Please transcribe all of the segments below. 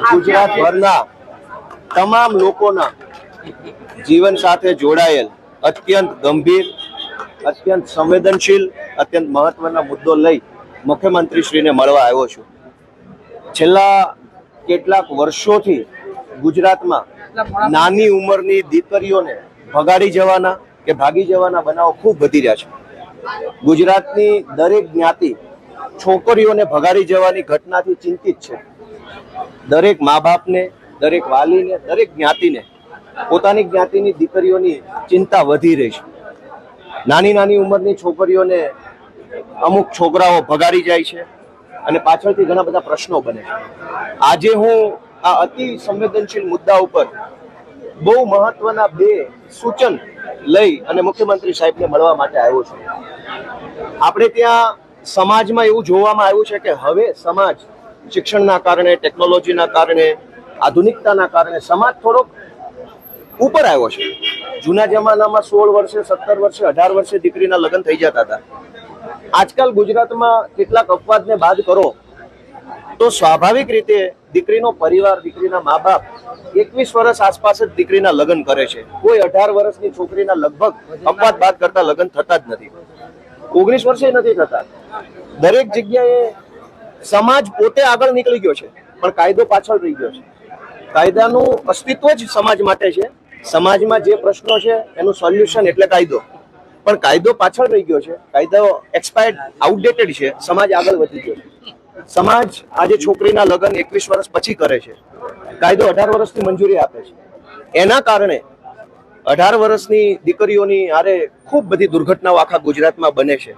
ગુજરાતભરના તમામ લોકોના જીવન સાથે જોડાયેલ અત્યંત ગંભીર, અત્યંત સંવેદનશીલ, અત્યંત મહત્વના મુદ્દો લઈ મુખ્યમંત્રીશ્રીને મળવા આવ્યો છું. છેલ્લા કેટલાક વર્ષોથી ગુજરાતમાં નાની ઉંમરની દીકરીઓને ભગાડી જવાના કે ભાગી જવાના બનાવો ખૂબ વધી રહ્યા છે. ગુજરાતની દરેક જ્ઞાતિ છોકરીઓને ભગાડી જવાની ઘટનાથી ચિંતિત છે. દરેક મા બાપને, દરેક વાલીને, દરેક જ્ઞાતિને, પોતાની જ્ઞાતિની દીકરીઓની ચિંતા વધી રહી છે. નાની નાની ઉંમરની છોકરીઓને અમુક છોકરાઓ ભગાડી જાય છે અને પાછળથી ઘણા બધા પ્રશ્નો બને છે. આજે હું આ અતિ સંવેદનશીલ મુદ્દા ઉપર બહુ મહત્વના બે સૂચન લઈ અને મુખ્યમંત્રી સાહેબને મળવા માટે આવ્યો છું. આપણે ત્યાં સમાજમાં એવું જોવામાં આવ્યું છે કે હવે સમાજ શિક્ષણના કારણે ટેકનોલોજીના કારણે, આધુનિકતાના કારણે સમાજ થોડોક ઉપર આવ્યો છે. જૂના જમાનામાં સોળ વર્ષે, સત્તર વર્ષે, અઢાર વર્ષે દીકરીના લગ્ન થઈ જતા હતા. આજકાલ ગુજરાતમાં કેટલાક અપવાદને બાદ કરો, તો સ્વાભાવિક રીતે દીકરીનો પરિવાર, દીકરીના મા બાપ એકવીસ વર્ષ આસપાસ જ દીકરીના લગ્ન કરે છે. કોઈ અઢાર વર્ષની છોકરીના લગભગ અપવાદ બાદ કરતા લગ્ન થતા જ નથી. ઓગણીસ વર્ષે નથી થતા. દરેક જગ્યાએ સમાજ પોતે આગળ નીકળી ગયો છે, પણ કાયદો પાછળ રહી ગયો છે. કાયદાનું અસ્તિત્વ જ સમાજ માટે છે. સમાજમાં જે પ્રશ્નો છે, એનું સોલ્યુશન એટલે કાયદો. પણ કાયદો પાછળ રહી ગયો છે. કાયદો એક્સપાયર્ડ આઉટડેટેડ છે. સમાજ આગળ વધી ગયો છે. સમાજ આજે છોકરીના લગ્ન એકવીસ વર્ષ પછી કરે છે. કાયદો અઢાર વર્ષની મંજૂરી આપે છે. એના કારણે અઢાર વર્ષની દીકરીઓની આરે ખૂબ બધી દુર્ઘટનાઓ આખા ગુજરાતમાં બને છે.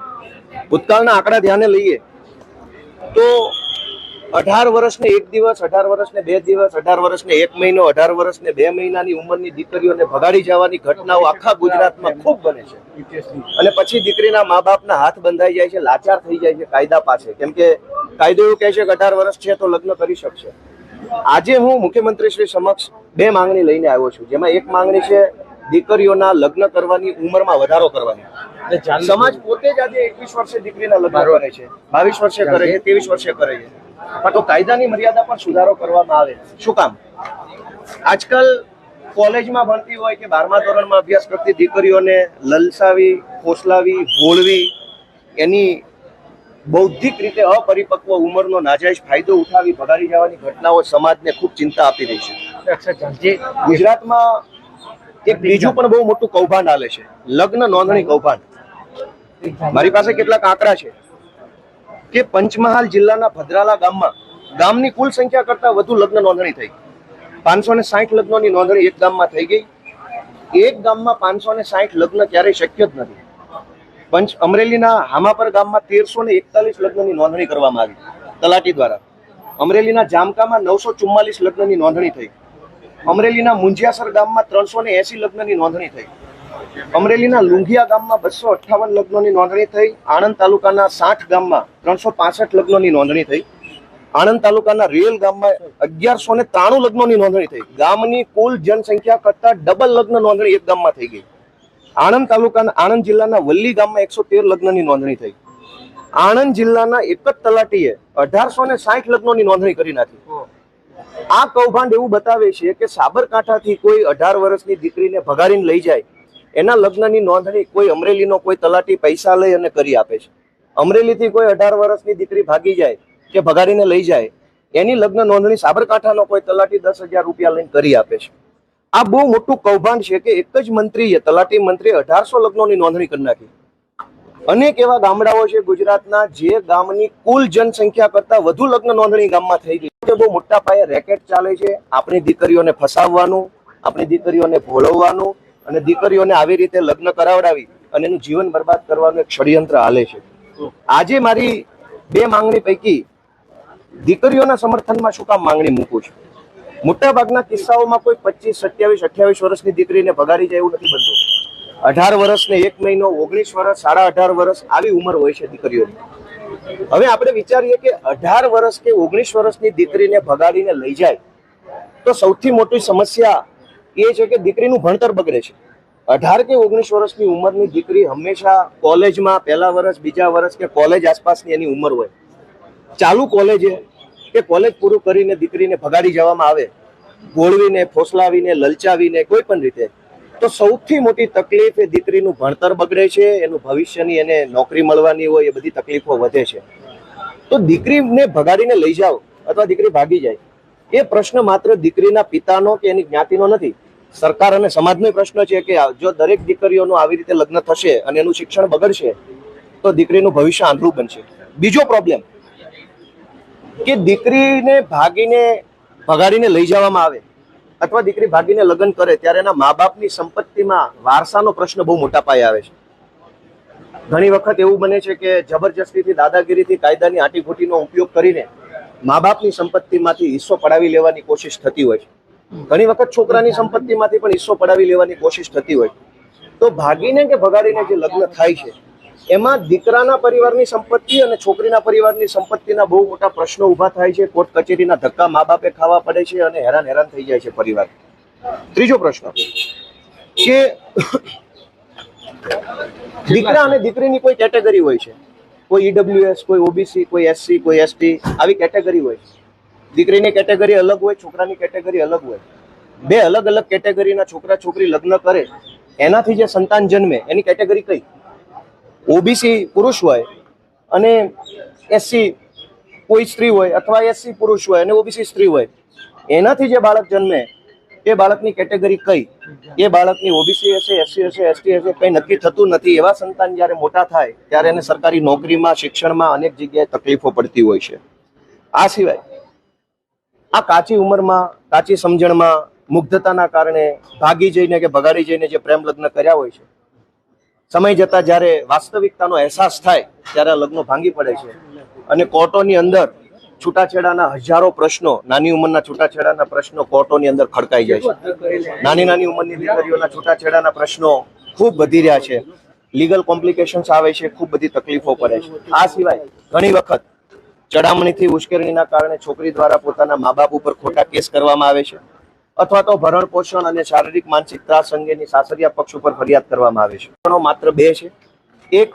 ભૂતકાળના આંકડા ધ્યાને લઈએ તો અઢાર વર્ષને એક દિવસ, અઢાર વર્ષને બે દિવસ, અઢાર વર્ષને એક મહિનો, અઢાર વર્ષને બે મહિનાની ઉંમરની દીકરીઓને ભગાડી જવાની ઘટનાઓ આખા ગુજરાતમાં ખૂબ બને છે. અને પછી દીકરીના મા બાપના હાથ બંધાઈ જાય છે, લાચાર થઈ જાય છે કાયદા પાસે. કેમ કે કાયદો એવું કહે છે કે અઢાર વર્ષ છે તો લગ્ન કરી શકશે. આજે હું મુખ્યમંત્રી શ્રી સમક્ષ બે માંગણી લઈને આવ્યો છું, જેમાં એક માંગણી છે દીકરીઓના લગ્ન કરવાની ઉંમરમાં વધારો કરવાની. સમાજ પોતે જ આજે એકવીસ વર્ષે દીકરીના લગ્ન કરે છે બાવીસ વર્ષે કરે છે ત્રેવીસ વર્ષે કરે છે. તો કાયદાની મર્યાદા પણ સુધારો કરવામાં આવે. શું કામ? આજકાલ કોલેજમાં ભણતી હોય કે બારમા ધોરણમાં અભ્યાસ કરતી દીકરીઓને લલસાવી ફોસલાવી ભોળવી એની બૌદ્ધિક રીતે અપરિપક્વ ઉંમરનો નાજાયજ ફાયદો ઉઠાવી ભગાડી જવાની ઘટનાઓ સમાજને ખૂબ ચિંતા આપી રહી છે. ગુજરાતમાં એક બીજું પણ બહુ મોટું કૌભાંડ આવે છે. લગ્ન નોંધણી કૌભાંડ. મારી પાસે કેટલાક આંકડા છે કે પંચમહાલ જિલ્લાના ભદ્રાલા ગામમાં ગામની કુલ સંખ્યા કરતા વધુ લગ્ન નોંધણી થઈ. પાંચસો ને સાઠ લગ્નોની નોંધણી એક ગામમાં થઈ ગઈ. એક ગામમાં પાંચસો ને સાઠ લગ્ન ક્યારેય શક્ય જ નથી. પંચ અમરેલીના હામાપર ગામમાં તેરસો ને એકતાલીસ લગ્નની નોંધણી કરવામાં આવી. તલાટી દ્વારા. અમરેલીના જામકામાં નવસો ચુમ્માલીસ લગ્નની નોંધણી થઈ. અમરેલીના મુંજિયાસર ગામમાં ત્રણસો ને એસી લગ્નની નોંધણી થઈ. અમરેલીના લુંઘિયા ગામમાં બસો અઠ્ઠાવન લગ્નોની નોંધણી થઈ. આણંદ તાલુકાના સાઠ ગામમાં ત્રણસો પાસઠ લગ્નોની નોંધણી થઈ. આણંદ તાલુકાના રેલ ગામમાં અગિયારસો ને ત્રાણું લગ્નોની નોંધણી થઈ. ગામની કુલ જનસંખ્યા કરતા ડબલ લગ્ન નોંધણી એક ગામમાં થઈ ગઈ. આણંદ તાલુકાના, આણંદ જિલ્લાના વલ્લી ગામમાં એકસો તેર લગ્નની નોંધણી થઈ. આણંદ જિલ્લાના એક જ તલાટીએ અઢારસો ને સાઠ લગ્નોની નોંધણી કરી નાખી. આ કૌભાંડ એવું બતાવે છે કે સાબરકાંઠાથી કોઈ અઢાર વર્ષની દીકરીને ભગાડીને લઈ જાય એના લગ્નની નોંધણી કોઈ અમરેલીનો કોઈ તલાટી પૈસા લઈ અને કરી આપે છે. અમરેલીથી કોઈ અઢાર વર્ષની દીકરી ભાગી જાય કે ભગાડીને લઈ જાય, એની લગ્ન નોંધણી સાબરકાંઠાનો કોઈ તલાટી દસ હજાર રૂપિયા લઈને કરી આપે છે. આ બહુ મોટું કૌભાંડ છે કે એક જ મંત્રીએ, તલાટી મંત્રીએ અઢારસો લગ્નોની નોંધણી કરી નાખી. અનેક એવા ગામડાઓ છે ગુજરાતના જે ગામની કુલ જનસંખ્યા કરતા વધુ લગ્ન નોંધણી ગામમાં થઈ ગઈ છે. બહુ મોટા પાયે રેકેટ ચાલે છે. આપણી દીકરીઓને ફસાવવાનું, આપણી દીકરીઓને ભોળવવાનું અને દીકરીઓને આવી રીતે લગ્ન કરાવડાવી અને એનું જીવન બરબાદ કરવાનું એક ષડયંત્ર હાલે છે. આજે મારી બે માંગણી પૈકી દીકરીઓના સમર્થનમાં શું કામ માંગણી મૂકું છું? મોટાભાગના કિસ્સાઓમાં કોઈ પચીસ, સત્યાવીસ, અઠ્યાવીસ વર્ષની દીકરીને ભગાડી જાય એવું નથી બનતું. અઢાર વર્ષ ને એક મહિનો, ઓગણીસ વર્ષ, સાડા અઢાર વર્ષ આવી ઉંમર હોય છે દીકરીઓની. હવે આપણે વિચારીએ કે અઢાર વર્ષ કે ઓગણીસ વર્ષની દીકરીને ભગાડીને લઈ જાય તો સૌથી મોટી સમસ્યા એ છે કે દીકરીનું ભણતર બગડે છે. અઢાર કે ઓગણીસ વર્ષની ઉંમરની દીકરી હંમેશા કોલેજમાં પહેલા વર્ષ, બીજા વર્ષ કે કોલેજ આસપાસની એની ઉંમર હોય. ચાલુ કોલેજે કે કોલેજ પૂરું કરીને દીકરીને ભગાડી જવામાં આવે, ગોળવીને, ફોસલાવીને, લલચાવીને કોઈ પણ રીતે, તો સૌથી મોટી તકલીફ એ દીકરીનું ભણતર બગડે છે, એનું ભવિષ્યની એને નોકરી મળવાની હોય, એ બધી તકલીફો વધે છે. તો દીકરીને ભગાડીને લઈ જાઓ, અથવા દીકરી ભાગી જાય, એ પ્રશ્ન માત્ર દીકરીના પિતાનો કે એની જ્ઞાતિનો નથી. સરકાર અને સમાજનો પ્રશ્ન છે કે જો દરેક દીકરીઓનું આવી રીતે લગ્ન થશે અને એનું શિક્ષણ બગડશે, તો દીકરીનું ભવિષ્ય આંધળું બનશે. બીજો પ્રોબ્લેમ કે દીકરીને ભાગીને, ભગાડીને લઈ જવામાં આવે અથવા દીકરી ભાગીને લગ્ન કરે ત્યારે એના મા બાપની સંપત્તિમાં વારસાનો પ્રશ્ન બહુ મોટા પાયે આવે છે. ઘણી વખત એવું બને છે કે જબરજસ્તીથી, દાદાગીરીથી, કાયદાની આટીઘૂટીનો ઉપયોગ કરીને મા બાપની સંપત્તિમાંથી હિસ્સો પડાવી લેવાની કોશિશ થતી હોય છે. ઘણી વખત છોકરાની સંપત્તિમાંથી પણ હિસ્સો પડાવી લેવાની કોશિશ થતી હોય. તો ભાગીને કે ભગાડીને જે લગ્ન થાય છે, એમાં દીકરાના પરિવારની સંપત્તિ અને છોકરીના પરિવારની સંપત્તિના બહુ મોટા પ્રશ્નો ઊભા થાય છે. કોર્ટ કચેરીના ધક્કા મા બાપે ખાવા પડે છે અને હેરાન હેરાન થઈ જાય છે પરિવાર. ત્રીજો પ્રશ્ન. કે દીકરા અને દીકરીની કોઈ કેટેગરી હોય છે. કોઈ ઈડબ્લ્યુએસ કોઈ ઓબીસી કોઈ એસસી કોઈ એસટી આવી કેટેગરી હોય છે. દીકરીની કેટેગરી અલગ હોય, છોકરાની કેટેગરી અલગ હોય. બે અલગ અલગ કેટેગરીના છોકરા છોકરી લગ્ન કરે, એનાથી જે સંતાન જન્મે, એની કેટેગરી કઈ? ઓબીસી પુરુષ હોય અને એસસી કોઈ સ્ત્રી હોય અથવા એસસી પુરુષ હોય અને ઓબીસી સ્ત્રી હોય, એનાથી જે બાળક જન્મે, એ બાળકની કેટેગરી કઈ? એ બાળકની ઓબીસી હશે, એસસી હશે, એસટી હશે, કંઈ નક્કી થતું નથી. એવા સંતાન જ્યારે મોટા થાય, ત્યારે એને સરકારી નોકરીમાં, શિક્ષણમાં અનેક જગ્યાએ તકલીફો પડતી હોય છે. આ સિવાય આ કાચી ઉંમરમાં, કાચી સમજણમાં, મુગ્ધતાના કારણે ભાગી જઈને કે ભગાડી જઈને જે પ્રેમ લગ્ન કર્યા હોય છે, સમય જતા જ્યારે વાસ્તવિકતાનો અહેસાસ થાય, ત્યારે આ લગ્નો ભાંગી પડે છે. અને કોર્ટોની અંદર છૂટાછેડાના હજારો પ્રશ્નો, નાની ઉંમરના છૂટાછેડાના પ્રશ્નો કોર્ટોની અંદર ખડકાઈ જાય છે. નાની નાની ઉંમરની દીકરીઓના છૂટાછેડાના પ્રશ્નો ખૂબ વધી રહ્યા છે. લીગલ કોમ્પ્લિકેશન્સ આવે છે, ખૂબ બધી તકલીફો પડે છે. આ સિવાય ઘણી વખત ચડામણીથી ઉશ્કેરણીના કારણે છોકરી દ્વારા પોતાના મા બાપ ઉપર ખોટા કેસ કરવામાં આવે છે અથવા તો ભરણ પોષણ અને શારીરિક માનસિક ત્રાસ અંગેની સાસરિયા પક્ષ ઉપર ફરિયાદ કરવામાં આવે છે. પણ માત્ર બે છે. એક,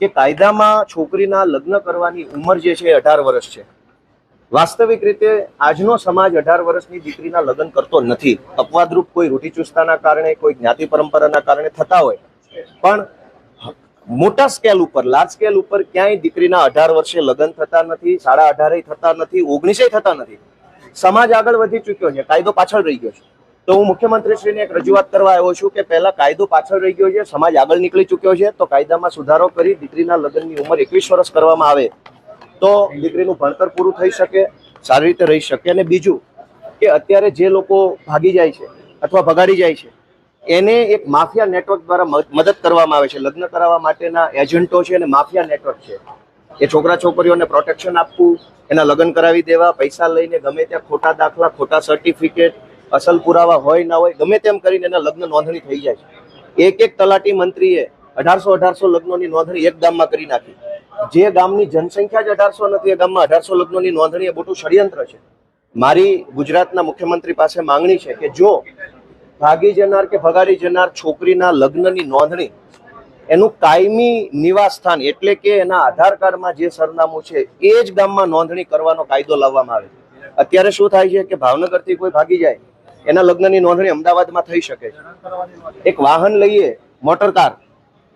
કે કાયદામાં છોકરીના લગ્ન કરવાની ઉંમર જે છે એ અઢાર વર્ષ છે. વાસ્તવિક રીતે આજનો સમાજ અઢાર વર્ષની દીકરીના લગ્ન કરતો નથી. અપવાદરૂપ કોઈ રૂઢિચુસ્તતાના કારણે, કોઈ જ્ઞાતિ પરંપરાના કારણે થતા હોય. પણ મોટા સ્કેલ ઉપર લાર્જ સ્કેલ ઉપર ક્યાંય દીકરીના અઢાર વર્ષે લગ્ન થતા નથી, સાડા અઢારે થતા નથી, ઓગણીસે થતા નથી. સમાજ આગળ વધી ચૂક્યો છે, કાયદો પાછળ રહી ગયો છે. તો હું મુખ્યમંત્રીશ્રીને એક રજૂઆત કરવા આવ્યો છું કે પહેલા કાયદો પાછળ રહી ગયો છે, સમાજ આગળ નીકળી ચૂક્યો છે, તો કાયદામાં સુધારો કરી દીકરીના લગ્નની ઉંમર એકવીસ વર્ષ કરવામાં આવે, તો દીકરીનું ભણતર પૂરું થઈ શકે, સારી રીતે રહી શકે. અને બીજું કે અત્યારે જે લોકો ભાગી જાય છે અથવા ભગાડી જાય છે એને એક માફિયા નેટવર્ક દ્વારા મદદ કરવામાં આવે છે. લગ્ન કરાવવા માટેના એજન્ટો છે અને માફિયા નેટવર્ક છે. એ છોકરા છોકરીઓને પ્રોટેક્શન આપવું, એના લગ્ન કરાવી દેવા, પૈસા લઈને ગમે ત્યાં ખોટા દાખલા, ખોટા સર્ટિફિકેટ અસલ પુરાવા હોય ના હોય, ગમે તેમ કરીને એના લગ્ન નોંધણી થઈ જાય છે. એક એક તલાટી મંત્રીએ અઢારસો અઢારસો લગ્નોની નોંધણી એક ગામમાં કરી નાખી. જે ગામની જનસંખ્યા જ અઢારસો નથી, એ ગામમાં અઢારસો લગ્નોની નોંધણી એ મોટું ષડયંત્ર છે. મારી ગુજરાતના મુખ્યમંત્રી પાસે માંગણી છે કે જો ભાગી જનાર કે ભગાડી જનાર છોકરીના લગ્નની નોંધણી, એનું કાયમી નિવાસ સ્થાન એટલે કે એના આધાર કાર્ડમાં જે સરનામું છે, એ જ ગામમાં નોંધણી કરવાનો કાયદો લાવવામાં આવે અત્યારે શું થાય છે કે ભાવનગરથી કોઈ ભાગી જાય, એના લગ્નની નોંધણી અમદાવાદમાં થઈ શકે છે. એક વાહન લઈએ, મોટર કાર,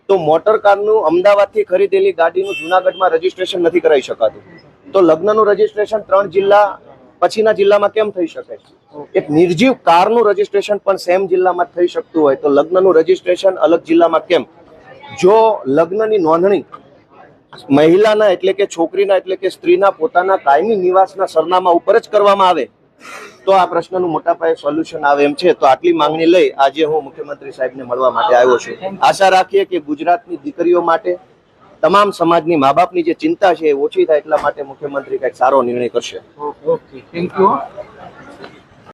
તો મોટર કારનું અમદાવાદથી ખરીદેલી ગાડીનું જુનાગઢમાં રજીસ્ટ્રેશન નથી કરાવી શકાતું. તો લગ્નનું રજીસ્ટ્રેશન ત્રણ જિલ્લા પછીના જિલ્લામાં કેમ થઈ શકે એક નિર્જીવ કારનું રજીસ્ટ્રેશન પણ સેમ જિલ્લામાં થઈ શકતું હોય તો લગ્નનું રજીસ્ટ્રેશન અલગ જિલ્લામાં કેમ? જો લગ્નની નોંધણી મહિલાના એટલે કે છોકરીના એટલે કે સ્ત્રીના પોતાના કાયમી નિવાસના સરનામા ઉપર જ કરવામાં આવે તો આ પ્રશ્નનું મોટા પાયે સોલ્યુશન આવે એમ છે. તો આટલી માંગણી લઈ આજે હું મુખ્યમંત્રી સાહેબને મળવા માટે આવ્યો છું. આશા રાખીએ કે ગુજરાતની દીકરીઓ માટે તમામ સમાજની મા બાપની જે ચિંતા છે એ ઓછી થાય એટલા માટે મુખ્યમંત્રી કંઈક સારો નિર્ણય કરશે. ઓકે. Thank you